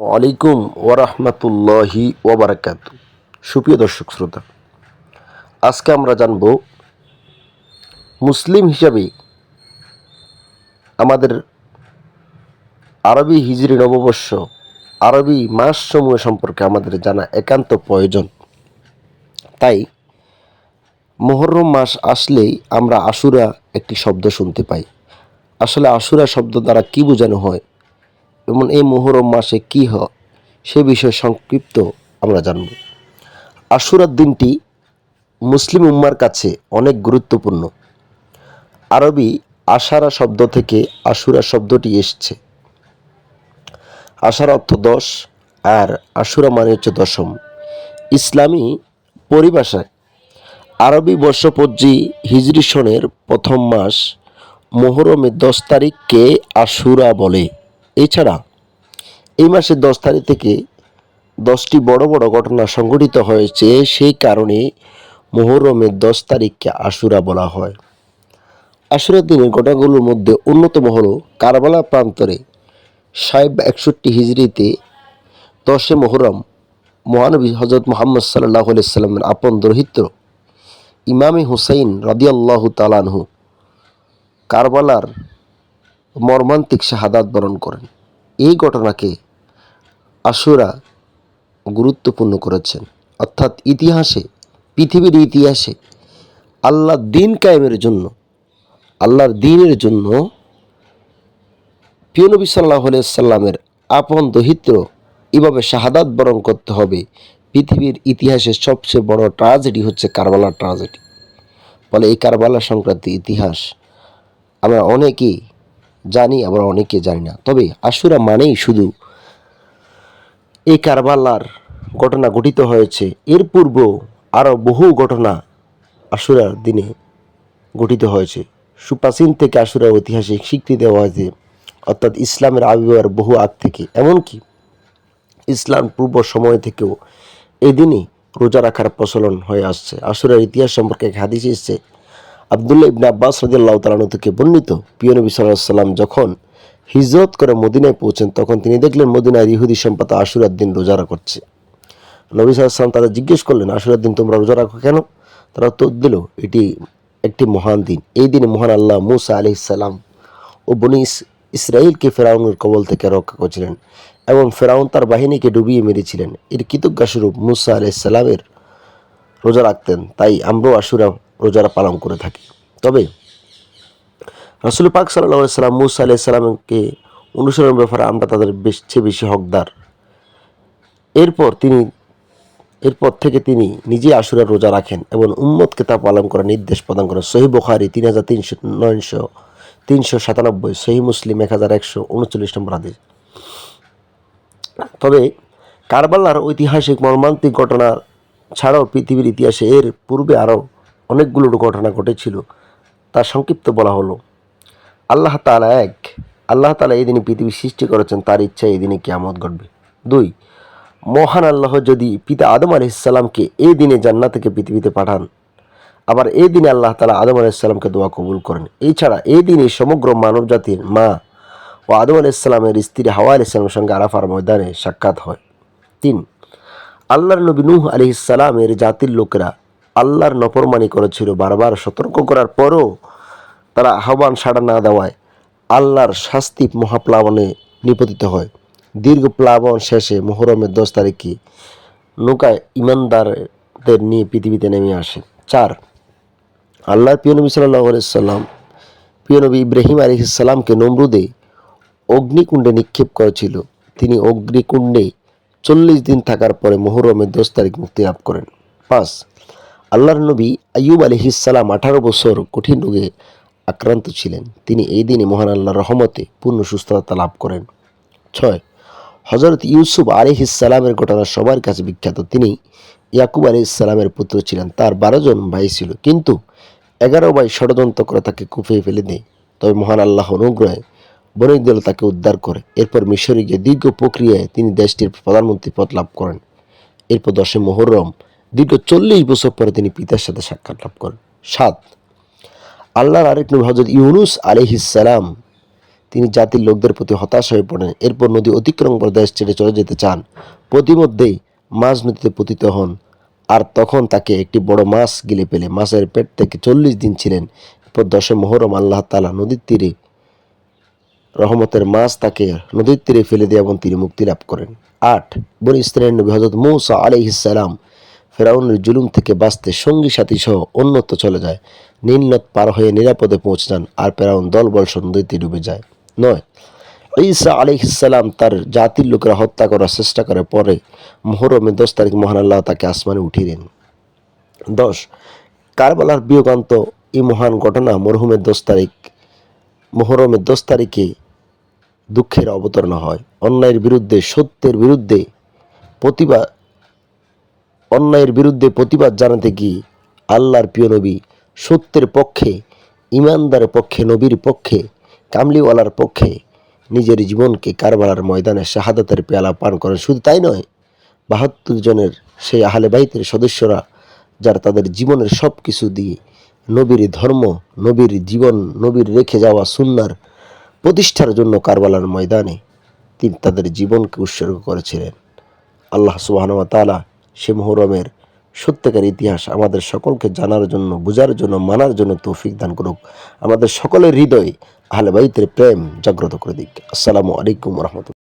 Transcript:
ওয়ালাইকুম ওরহমতুল্লাহি ওবরাকাত সুপ্রিয় দর্শক শ্রোতা, আজকে আমরা জানব মুসলিম হিসাবে আমাদের আরবি হিজরি নববর্ষ, আরবি মাসসমূহ সম্পর্কে আমাদের জানা একান্ত প্রয়োজন। তাই মোহরম মাস আসলেই আমরা আশুরা একটি শব্দ শুনতে পাই। আসলে আশুরা শব্দ দ্বারা কি বোঝানো হয়? এবং এই মোহরম মাসে কি হয় সে বিষয়ে সংক্ষিপ্ত আমরা জানব। আশুরার দিনটি মুসলিম উম্মার কাছে অনেক গুরুত্বপূর্ণ। আরবি আশারা শব্দ থেকে আশুরা শব্দটি এসছে। আশার অর্থ দশ, আর আশুরা মানে হচ্ছে দশম। ইসলামী পরিভাষায় আরবি বর্ষপঞ্জি হিজরি সনের প্রথম মাস মোহরমের দশ তারিখকে আশুরা বলে। এছাড়া এই মাসের দশ তারিখ থেকে দশটি বড় বড় ঘটনা সংঘটিত হয়েছে, সেই কারণে মোহরমের দশ তারিখকে আশুরা বলা হয়। আশুরার দিনের ঘটনাগুলোর মধ্যে অন্যতম হল কারবালা প্রান্তরে সাহেব একষট্টি হিজড়িতে দশে মোহরম মহানবী হজরত মোহাম্মদ সাল্লাহ সাল্লামের আপন দৌহিত্র ইমামে হুসাইন রদিয়াল্লাহু তালানহু কারবালার মর্মান্তিক শাহাদাত বরণ করেন। এই ঘটনাকে আশুরা গুরুত্বপূর্ণ করেছেন। অর্থাৎ ইতিহাসে, পৃথিবীর ইতিহাসে আল্লাহ দিন কায়েমের জন্য, আল্লাহর দিনের জন্য পিয়নবী সাল্লাহ সাল্লামের আপন দহিত্র এভাবে শাহাদাত বরণ করতে হবে। পৃথিবীর ইতিহাসের সবচেয়ে বড় ট্রাজেডি হচ্ছে কারবালার ট্রাজেডি। ফলে এই কারবালা সংক্রান্তি ইতিহাস আমরা অনেকেই জানি, আবার অনেকে জানি না। তবে আশুরা মানেই শুধু এই কারবালার ঘটনা ঘটিত হয়েছে। এর পূর্ব আরও বহু ঘটনা আশুরার দিনে গঠিত হয়েছে। সুপ্রাচীন থেকে আশুরার ঐতিহাসিক স্বীকৃতি দেওয়া হয়েছে অর্থাৎ ইসলামের আবির্ভাবের বহু আগ থেকে। এমনকি ইসলাম পূর্ব সময় থেকেও এদিনই রোজা রাখার প্রচলন হয়ে আসছে। আশুরার ইতিহাস সম্পর্কে এক হাদিস এসছে আবদুল্লাহ ইবনে আব্বাস রাদিয়াল্লাহু তাআলা থেকে বর্ণিত, প্রিয় নবী সাল্লাল্লাহু সাল্লাম যখন হিজরত করে মদিনায় পৌঁছেন, তখন তিনি দেখলেন মদিনার ইহুদি সম্পাদ আশুরার দিন রোজা করছে। নবী সাল্লাম তাদের জিজ্ঞেস করলেন আশুরার দিন তোমরা রোজা রাখো কেন? তারা উত্তর দিল, এটি একটি মহান দিন। এই দিনে মহান আল্লাহ মুসা আলি সাল্লাম ও বনি ইস- ইসরায়েলকে ফেরাউনের কবল থেকে রক্ষা করেছিলেন এবং ফেরাউন তার বাহিনীকে ডুবিয়ে মেরেছিলেন। এর কৃতজ্ঞাস্বরূপ মুসা আলি সাল্লামের রোজা রাখতেন। তাই আমরাও আশুরা রোজারা পালন করে থাকি। তবে রসুল পাক সাল্লাহ সাল্লাম মুসা আলাহ সাল্লামকে অনুসরণের ব্যাপারে আমরা তাদের বেশ- বেশি হকদার। এরপর তিনি, এরপর থেকে তিনি নিজে আশুরা রোজা রাখেন এবং উম্মতকে তা পালন করার নির্দেশ প্রদান করেন। সহি বুখারি তিন হাজার তিনশো নয়শো, তিনশো সাতানব্বই, সহি মুসলিম এক হাজার একশো উনচল্লিশ নম্বর আদেশ তবে কারবালার ঐতিহাসিক মর্মান্তিক ঘটনা ছাড়াও পৃথিবীর ইতিহাসে এর পূর্বে আরও অনেকগুলো ঘটনা ঘটেছিল, তা সংক্ষিপ্ত বলা হলো। আল্লাহ তাআলা এক, আল্লাহ তালা এই দিনে পৃথিবী সৃষ্টি করেছেন, তার ইচ্ছায় এই দিনে কিয়ামত ঘটবে। দুই, মহান আল্লাহ যদি পিতা আদম আলাইসাল্লামকে এই দিনে জান্নাত থেকে পৃথিবীতে পাঠান, আবার এই দিনে আল্লাহ তালা আদম আলাইসাল্লামকে দোয়া কবুল করেন। এছাড়া এই দিনে সমগ্র মানব জাতির মা ও আদম আলাইসাল্লামের স্ত্রী হাওয়া আলাইসাল্লামের সঙ্গে আরাফার ময়দানে সাক্ষাৎ হয়। তিন, আল্লাহর নবী নূহ আলিহিসাল্লামের জাতির লোকেরা আল্লাহর নফরমানি করেছিল, বারবার সতর্ক করার পরও তারা আহ্বান সাড়া না দেওয়ায় আল্লাহর শাস্তি মহাপ্লাবনে নিপতিত হয়। দীর্ঘ প্লাবন শেষে মোহরমের দশ তারিখে নৌকায় ইমানদারদের নিয়ে পৃথিবীতে নেমে আসে। চার, আল্লাহর পিয়নবী সাল্লাহ সাল্লাম প্রিয় নবী ইব্রাহিম আলিহিসাল্লামকে নমরুদে অগ্নিকুণ্ডে নিক্ষেপ করেছিল। তিনি অগ্নিকুণ্ডে চল্লিশ দিন থাকার পরে মোহরমের দশ তারিখ মুক্তি লাভ করেন। পাঁচ আল্লাহর নবী আইয়ুব আলিহিসাল্লাম আঠারো বছর কঠিন রোগে আক্রান্ত ছিলেন। তিনি এই দিনে মহান আল্লাহর রহমতে পূর্ণ সুস্থতা লাভ করেন। ছয় হজরত ইউসুফ আলিহিসাল্লামের ঘটনা সবার কাছে বিখ্যাত। তিনি ইয়াকুব আলিহিসাল্লামের পুত্র ছিলেন। তার বারো জন ভাই ছিল। কিন্তু এগারো ভাই ষড়যন্ত্র করে তাকে কুফিয়ে ফেলে দেয়। তবে মহান আল্লাহ অনুগ্রহে বণিক দল তাকে উদ্ধার করে। এরপর মিশরে গিয়ে দীর্ঘ প্রক্রিয়ায় তিনি দেশটির প্রধানমন্ত্রী পদ লাভ করেন। এরপর দশে মোহরম দীর্ঘ চল্লিশ বছর পরে তিনি পিতার সাথে সাক্ষাৎ লাভ করেন। সাত, আল্লাহর আরেক নবী হজরত ইউনুস আলিহিসাল্লাম তিনি জাতির লোকদের প্রতি হতাশ হয়ে পড়েন। এরপর নদী অতিক্রম করে দেশ ছেড়ে চলে যেতে চান। প্রতিমধ্যেই মাঝ নদীতে পতিত হন। আর তখন তাকে একটি বড় মাছ গিলে পেলে মাছের পেট থেকে চল্লিশ দিন ছিলেন। এরপর দশে মোহরম আল্লাহ তালা নদীর তীরে রহমতের মাছ তাকে নদীর তীরে ফেলে দিয়ে এবং তিনি মুক্তি লাভ করেন। আট, বন ইসরায়েল নবী হজরত মৌসা আলাইহিসালাম ফেরাউনের জুলুম থেকে বাঁচতে সঙ্গী সাথী সহ অন্যত্র চলে যায়। নীলনদ পার হয়ে নিরাপদে পৌঁছে যান আর ফেরাউন দলবর্ষ নদীতে ডুবে যায়। নয়। ঈসা আলিহিসাল্লাম তার জাতির লোকেরা হত্যা করার চেষ্টা করে পরে মোহরমে দশ তারিখ মহান আল্লাহ তাকে আসমানে উঠিয়ে দেন। দশ। কারবালার বিয়োগান্ত এই মহান ঘটনা মরহুমের দশ তারিখ, মোহরমের দশ তারিখে দুঃখের অবতরণ হয়। অন্যায়ের বিরুদ্ধে, সত্যের বিরুদ্ধে প্রতিবাদ অন্যায়ের বিরুদ্ধে প্রতিবাদ জানাতে গিয়ে আল্লাহর প্রিয় নবী সত্যের পক্ষে, ইমানদারের পক্ষে, নবীর পক্ষে, কামলিওয়ালার পক্ষে নিজের জীবনকে কারবালার ময়দানে শাহাদাতের পেয়ালা পান করেন। শুধু তাই নয়, বাহাত্তর জনের সেই আহলে বাইতের সদস্যরা যারা তাদের জীবনের সব কিছু দিয়ে নবীর ধর্ম, নবীর জীবন, নবীর রেখে যাওয়া সুন্নার প্রতিষ্ঠার জন্য কারবালার ময়দানে তিনি তাদের জীবনকে উৎসর্গ করেছিলেন। আল্লাহ সুবাহন তালা সে মোহরমের সত্যিকার ইতিহাস আমাদের সকলকে জানার জন্য, বোঝার জন্য, মানার জন্য তৌফিক দান করুক। আমাদের সকলের হৃদয় আহলে বাইতের প্রেম জাগ্রত করে দিক। আসসালামু আলাইকুম রহমতুল্লাহ।